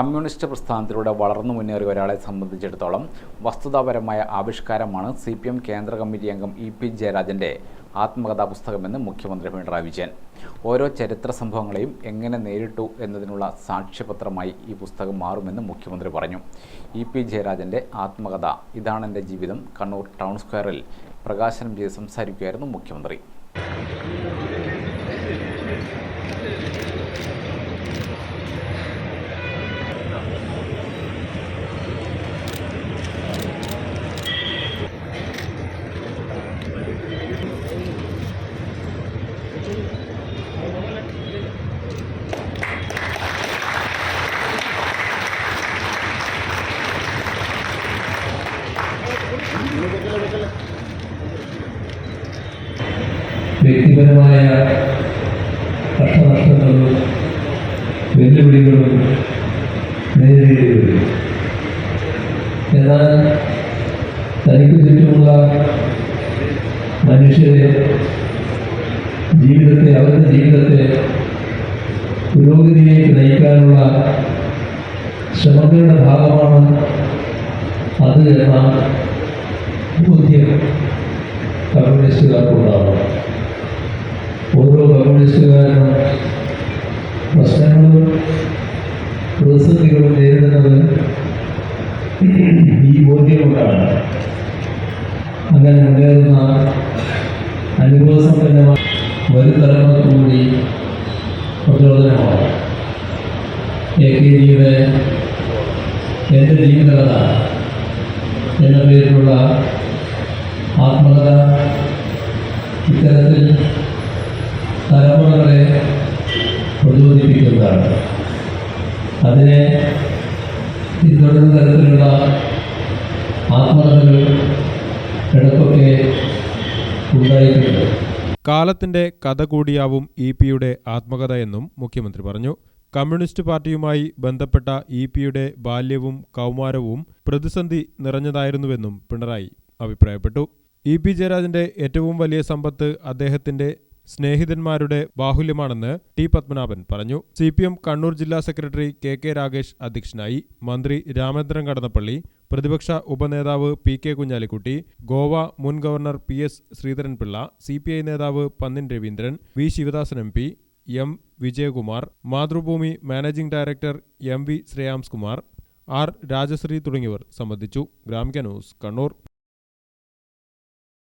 Communist പ്രസ്ഥാനത്തിലൂടെ വളർന്നു മുന്നേറിയ ഒരാളെ സംബന്ധിച്ചിടത്തോളം വസ്തുതാപരമായ ആവിഷ്കാരമാണ് സി പി എം കേന്ദ്ര കമ്മിറ്റി അംഗം ഇ പി ജയരാജന്റെ ആത്മകഥാ പുസ്തകമെന്ന് മുഖ്യമന്ത്രി പിണറായി വിജയൻ. ഓരോ ചരിത്ര സംഭവങ്ങളെയും എങ്ങനെ നേരിട്ടു എന്നതിനുള്ള സാക്ഷ്യപത്രമായി ഈ പുസ്തകം മാറുമെന്ന് മുഖ്യമന്ത്രി പറഞ്ഞു. ഇ പി ജയരാജന്റെ ആത്മകഥ ഇതാണെന്റെ ജീവിതം കണ്ണൂർ ടൗൺ സ്ക്വയറിൽ പ്രകാശനം ചെയ്ത് സംസാരിക്കുകയായിരുന്നു മുഖ്യമന്ത്രി. വ്യക്തിപരമായ കഷ്ടനഷ്ടങ്ങളും വെല്ലുവിളികളും നേരിടേണ്ടി വരും എന്നാൽ തനിക്ക് ചുറ്റുമുള്ള മനുഷ്യരെ ജീവിതത്തെ അവരുടെ ജീവിതത്തെ പുരോഗതിയിലേക്ക് നയിക്കാനുള്ള ശ്രമങ്ങളുടെ ഭാഗമാണ് അത് എന്ന ബോധ്യം കമ്മ്യൂണിസ്റ്റുകാർക്കുണ്ടാവണം ഓരോ കമ്മ്യൂണിസ്റ്റുകാരനും പ്രശ്നങ്ങളും പ്രതിസന്ധികളും നേരിടുന്നത് ഈ ബോധ്യം കൊണ്ടാണ് അങ്ങനെ മുന്നേറുന്ന അനുഭവസമ്പന്നമായ വരും തലമുറയ്ക്ക് കൂടി പ്രചോദനമാണ്. എ കെ ജിയുടെ എന്റെ ജീവിതകഥ എന്ന പേരിലുള്ള ആത്മകഥ ഇത്തരത്തിൽ തലമുറകളെ പ്രചോദിപ്പിക്കുന്നതാണ് അതിനെ പിന്തുടരുന്ന തരത്തിലുള്ള ആത്മകഥകൾ ഇടയ്ക്കൊക്കെ ഉണ്ടായിട്ടുണ്ട്. കാലത്തിന്റെ കഥ കൂടിയാവും ഇ പിയുടെ ആത്മകഥ എന്നും മുഖ്യമന്ത്രി പറഞ്ഞു. കമ്മ്യൂണിസ്റ്റ് പാർട്ടിയുമായി ബന്ധപ്പെട്ട ഇ പിയുടെ ബാല്യവും കൗമാരവും പ്രതിസന്ധി നിറഞ്ഞതായിരുന്നുവെന്നും പിണറായി അഭിപ്രായപ്പെട്ടു. ഇ പി ജയരാജന്റെ ഏറ്റവും വലിയ സമ്പത്ത് അദ്ദേഹത്തിന്റെ സ്നേഹിതന്മാരുടെ ബാഹുല്യമാണെന്ന് ടി പത്മനാഭൻ പറഞ്ഞു. സി പി എം കണ്ണൂർ ജില്ലാ സെക്രട്ടറി കെ കെ രാഗേഷ് അധ്യക്ഷനായി മന്ത്രി രാമേന്ദ്രൻ കടന്നപ്പള്ളി പ്രതിപക്ഷ ഉപനേതാവ് പി കെ കുഞ്ഞാലിക്കുട്ടി ഗോവ മുൻ governor P S Sreedharan Pillai C P I നേതാവ് Pannian Ravindran V Sivadasan M P M Vijayakumar Mathrubhumi managing director M V Shreyams Kumar R Rajasree തുടങ്ങിയവർ സംബന്ധിച്ചു. Gramika news Kannur.